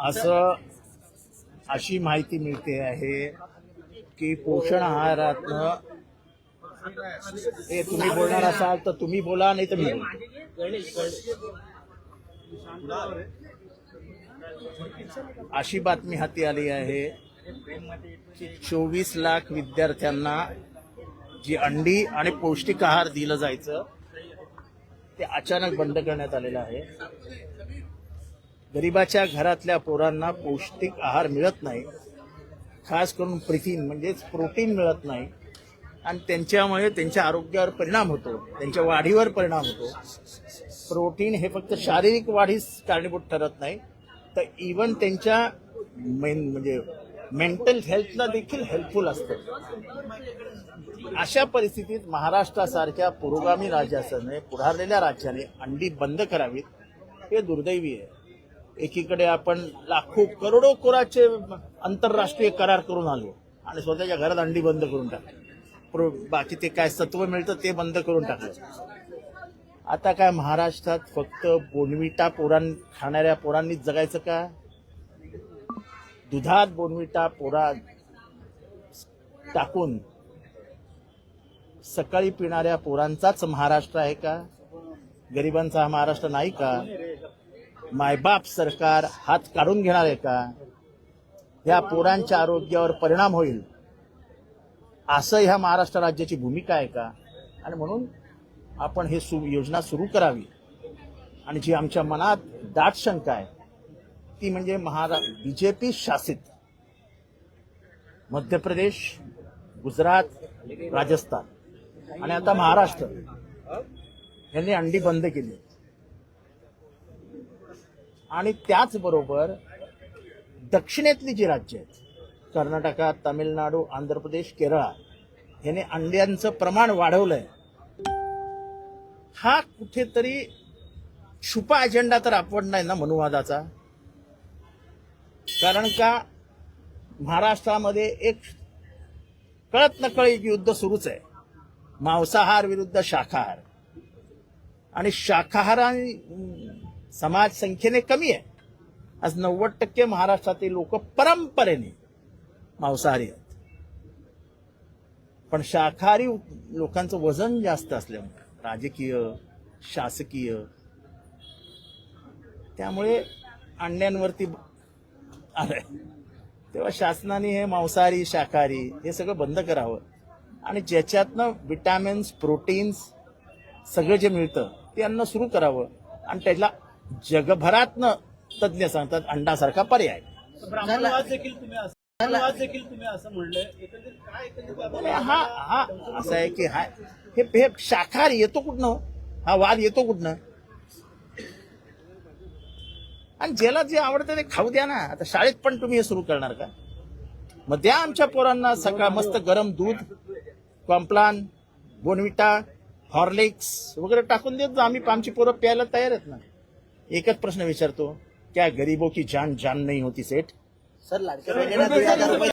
असं अशी माहिती मिळते आहे की पोषण आहारातनं हे तुम्ही बोलणार असाल तर तुम्ही बोला नाही तर मी. अशी बातमी हाती आली आहे की चोवीस लाख विद्यार्थ्यांना जी अंडी आणि पौष्टिक आहार दिलं जायचं ते अचानक बंद करण्यात आलेलं आहे. गरिबाच्या घरातल्या पोरांना पौष्टिक आहार मिळत नाही. खास करून प्रिथिन म्हणजेच प्रोटीन मिळत नाही. आणि त्यांच्यामुळे त्यांच्या आरोग्यावर परिणाम होतो. त्यांच्या वाढीवर परिणाम होतो. प्रोटीन हे फक्त शारीरिक वाढीस कारणीभूत ठरत नाही. तर इवन त्यांच्या मेन म्हणजे मेंटल हेल्थला देखील हेल्पफुल असतं. अशा परिस्थितीत महाराष्ट्रासारख्या पुरोगामी राज्याने पुढारलेल्या राज्याने अंडी बंद करावीत हे दुर्दैवी आहे. एकीकडे आपण लाखो करोडो कोराचे आंतरराष्ट्रीय करार करून आलो आणि स्वतःच्या घरात अंडी बंद करून टाकली. प्रो बाकी ते काय सत्व मिळतं ते बंद करून टाकलं. आता काय महाराष्ट्रात फक्त बोनविटा पोरां खाणाऱ्या पोरांनीच जगायचं का? दुधात बोनविटा पोरा टाकून सकाळी पिणाऱ्या पोरांचाच महाराष्ट्र आहे का? गरिबांचा हा महाराष्ट्र नाही का? मायबाप सरकार हात काढून घेणार आहे का? ह्या पोरांच्या आरोग्यावर परिणाम होईल. असं ह्या महाराष्ट्र राज्याची भूमिका आहे का? आणि म्हणून आपण हे सु योजना सुरू करावी. आणि जी आमच्या मनात दाट शंका आहे ती म्हणजे महारा बीजेपी शासित. मध्य प्रदेश गुजरात राजस्थान. आणि आता महाराष्ट्र. यांनी अंडी बंद केली. आणि त्याचबरोबर दक्षिणेतली जी राज्य आहेत कर्नाटका तामिळनाडू आंध्र प्रदेश केरळ यांनी अंड्यांचं प्रमाण वाढवलंय. हा कुठेतरी छुपा अजेंडा तर आपण नाही ना मनुवादाचा? कारण का महाराष्ट्रामध्ये एक कळत नकळत युद्ध सुरूच आहे. मांसाहार विरुद्ध शाकाहार. आणि शाकाहारी समाज संख्येने कमी आहे. आज नव्वद टक्के महाराष्ट्रातील लोक परंपरेने मांसाहारी आहेत. पण शाकाहारी लोकांचं वजन जास्त असल्यामुळे राजकीय शासकीय त्यामुळे अंड्यांवरती आलंय. तेव्हा शासनाने हे मांसाहारी शाकाहारी हे सगळं बंद करावं. आणि ज्याच्यातनं विटॅमिन्स प्रोटीन्स सगळं जे मिळतं ते अन्न सुरू करावं. आणि त्याला जगभरातनं तज्ज्ञ सांगतात अंडासारखा पर्याय. हा हा असं आहे की हा हे हे शाकाहारी येतो कुठनं हा वाद येतो कुठनं? आणि ज्याला जे आवडतं ते खाऊ द्या ना. आता शाळेत पण तुम्ही हे सुरू करणार का? मग द्या आमच्या पोरांना सकाळ मस्त गरम दूध. कॉम्प्लान बोनविटा हॉर्लिक्स वगैरे टाकून देत जा. आम्ही आमची पोरं प्यायला तयार आहेत ना. एकच प्रश्न विचारतो. क्या गरीबों की जान जान नहीं होती सेठ? सर लाडक्या